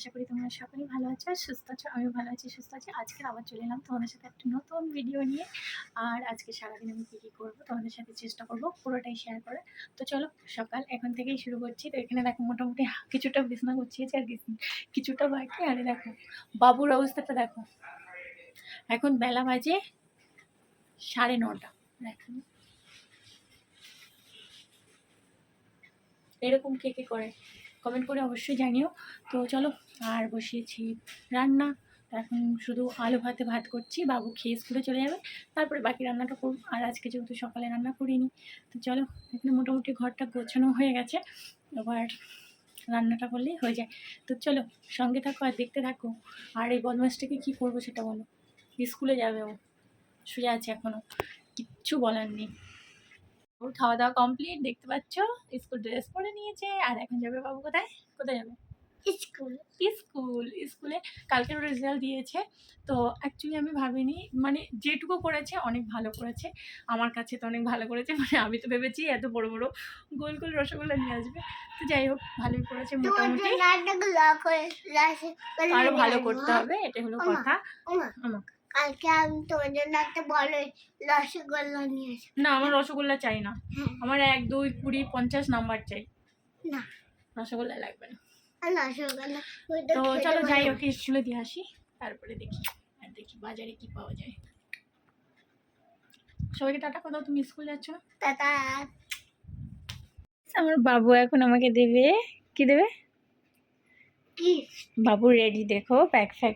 আশা করি তোমরা সকলেই ভালো আছো সুস্থ আছো, আমিও ভালো আছি, সুস্থ আছি। আজকে আবার চলে এলাম তোমাদের সাথে একটা নতুন ভিডিও নিয়ে। আর আজকে সারাদিন আমি কী কী করব তোমাদের সাথে চেষ্টা করব, পুরোটাই শেয়ার করে তো চলো, সকাল এখন থেকেই শুরু করছি। তো এখানে দেখো মোটামুটি কিছুটা বিছনা গুছিয়েছি আর কিছুটা বাকি। আরে দেখো, বাবুর অবস্থাটা দেখো। এখন বেলা বাজে সাড়ে নটা। দেখো। এরকম কে কে করে? কমেন্ট করে অবশ্যই জানিও। তো চলো, আর বসিয়েছি রান্না। এখন শুধু আলু ভাতে ভাত করছি, বাবু খেয়ে স্কুলে চলে যাবে। তারপরে বাকি রান্নাটা করব। আর আজকে যেহেতু সকালে রান্না করিনি, তো চলো, এখানে মোটামুটি ঘরটা গোছানো হয়ে গেছে। এবার রান্নাটা করলেই হয়ে যায়। তো চলো, সঙ্গে থাকো আর দেখতে থাকো। আর এই বদমাসটাকে কী করব সেটা বলো। স্কুলে যাবে ও, শুয়ে আছে এখনও কিচ্ছু বলার নেই। ওর খাওয়া দাওয়া কমপ্লিট দেখতে পাচ্ছ? স্কুল ড্রেস পরে নিয়েছে। আর এখন যাবে বাবু কোথায়? কোথায় যাবে? স্কুল স্কুল স্কুলে কালকের রেজাল্ট দিয়েছে। তো অ্যাকচুয়ালি আমি ভাবিনি মানে যেটুকু করেছে অনেক ভালো করেছে। আমার কাছে তো অনেক ভালো করেছে মানে আমি তো ভেবেছি এত বড় বড় গোল গোল রসগোল্লা নিয়ে আসবে। তো যাই হোক ভালোই করেছে মোটামুটি। আরও ভালো করতে হবে এটা হলো কথা। আমার কালকে আমি তোমার জন্য একটা বড় রসগোল্লা নিয়ে আসব না আমার রসগোল্লা চাই না। হ্যাঁ। আমার এক দুই কুড়ি পঞ্চাশ নাম্বার চাই। না। রসগোল্লা লাগবে না। রসগোল্লা তো চলো যাই। ওকে স্কুলে দিয়ে আসি। তারপরে দেখি আর দেখি বাজারে কি পাওয়া যায়। সবাইকে টাটা কথা তুমি স্কুল যাচ্ছ না? টাটা। আমার বাবু এখন আমাকে দেবে। কি দেবে? কি বাবু রেডি দেখো ব্যাগ ফ্যাগ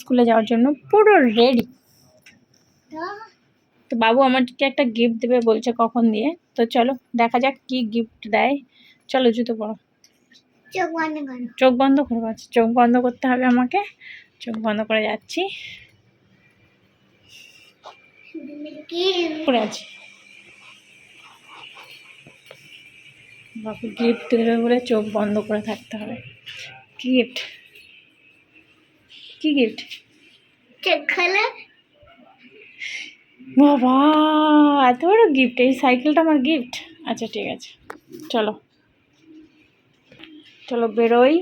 স্কুলে যাওয়ার জন্য পুরো রেডি তো? বাবু আমাকে একটা গিফট দেবে বলছে কখন দিয়ে। তো চলো দেখা যাক কি গিফট দেয়। চলো জুতো পরো। চোখ বন্ধ করো। চোখ বন্ধ করব আচ্ছা চোখ বন্ধ করতে হবে আমাকে। চোখ বন্ধ করে যাচ্ছি। কি? পড়ে আছি। বাবু গিফট দেবে বলে চোখ বন্ধ করে থাকতে হবে। গিফট কি গিফট চোখ খোলো। বাবা এত বড় গিফট এই সাইকেলটা আমার গিফট আচ্ছা ঠিক আছে। চলো। চলো বেরোই।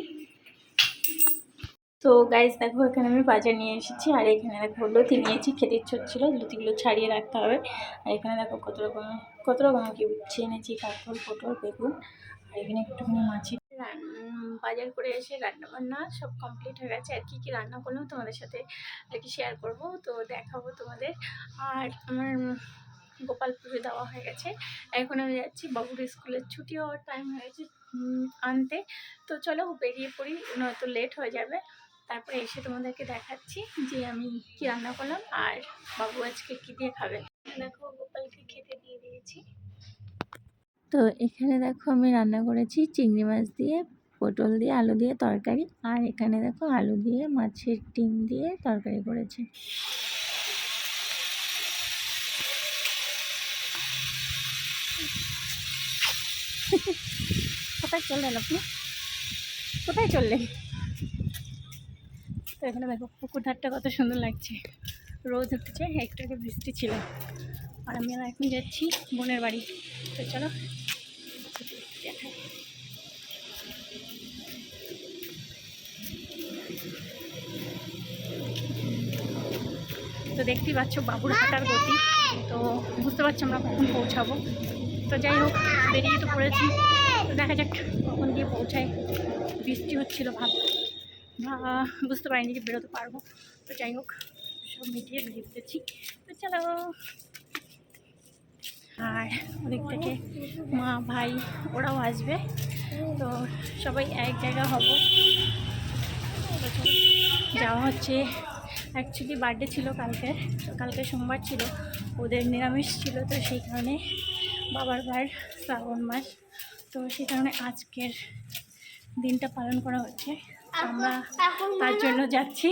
তো গাইজ দেখো এখানে আমি বাজার নিয়ে এসেছি আর এখানে দেখো লতি নিয়েছি খেতে ইচ্ছে হচ্ছিল লতিগুলো ছাড়িয়ে রাখতে হবে। আর এখানে দেখো কত রকমের কত রকমের কি উচ্ছে এনেছি কাঁকরোল পটল বেগুন আর এখানে একটুখানি মাছি বাজার করে এসে রান্না বান্না সব কমপ্লিট হয়ে গেছে। আর কি কি রান্না করলাম তোমাদের সাথে আর কি শেয়ার করব তো দেখাবো তোমাদের। আর আমার গোপাল পুজো দেওয়া হয়ে গেছে। এখন আমি যাচ্ছি বাবুর স্কুলের ছুটি হওয়ার টাইম হয়েছে উম, আনতে। তো চলো বেরিয়ে পড়ি নয়তো লেট হয়ে যাবে। তারপরে এসে তোমাদেরকে দেখাচ্ছি যে আমি কি রান্না করলাম আর বাবু আজকে কী দিয়ে খাবে। দেখো গোপালকে খেতে দিয়ে দিয়েছি। তো এখানে দেখো আমি রান্না করেছি চিংড়ি মাছ দিয়ে, পটল দিয়ে, আলু দিয়ে তরকারি। আর এখানে দেখো আলু দিয়ে, মাছের ডিম দিয়ে তরকারি করেছে। কোথায় চললেন আপনি? কোথায় চললেন তো এখানে দেখো পুকুর ধারটা কত সুন্দর লাগছে। রোদ উঠেছে, একটু একটু বৃষ্টি ছিল। আর আমি এখন যাচ্ছি বোনের বাড়ি। তো চলো তো দেখতেই পাচ্ছ বাবুর হাঁটার গতি। তো বুঝতে পারছি আমরা কখন পৌঁছাবো। তো যাই হোক, বেরিয়ে তো পড়েছি। দেখা যাক কখন গিয়ে পৌঁছায়। বৃষ্টি হচ্ছিল ভাব। বুঝতে পারিনি যে বেরোতে পারব। তো যাই হোক, সব মিটিয়ে বেরিয়ে পড়েছি। তো চলো। আর ওদিক থেকে মা, ভাই, ওরাও আসবে। তো সবাই এক জায়গা হব। যাওয়া হচ্ছে অ্যাকচুয়ালি বার্থডে ছিল কালকে। তো কালকে সোমবার ছিল। ওদের নিরামিষ ছিল তো সেই কারণে বাবার বার শ্রাবণ মাস। তো সেই কারণে আজকের দিনটা পালন করা হচ্ছে। আমরা তার জন্য যাচ্ছি।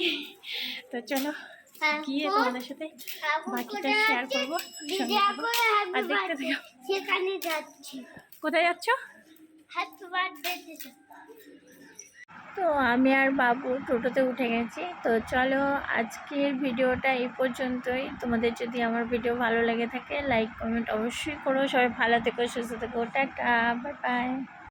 তো চলো গিয়ে তোমাদের সাথে বাকিটা শেয়ার করব আর দেখতে কোথায় যাচ্ছ? হ্যাপি বার্থডে তো আমি আর বাবু টোটোতে উঠে গেছি। তো চলো আজকের ভিডিওটা এই পর্যন্তই। তোমাদের যদি আমার ভিডিও ভালো লেগে থাকে লাইক কমেন্ট অবশ্যই করো। সবাই ভালো থেকো, সুস্থ থেকো। Tata bye bye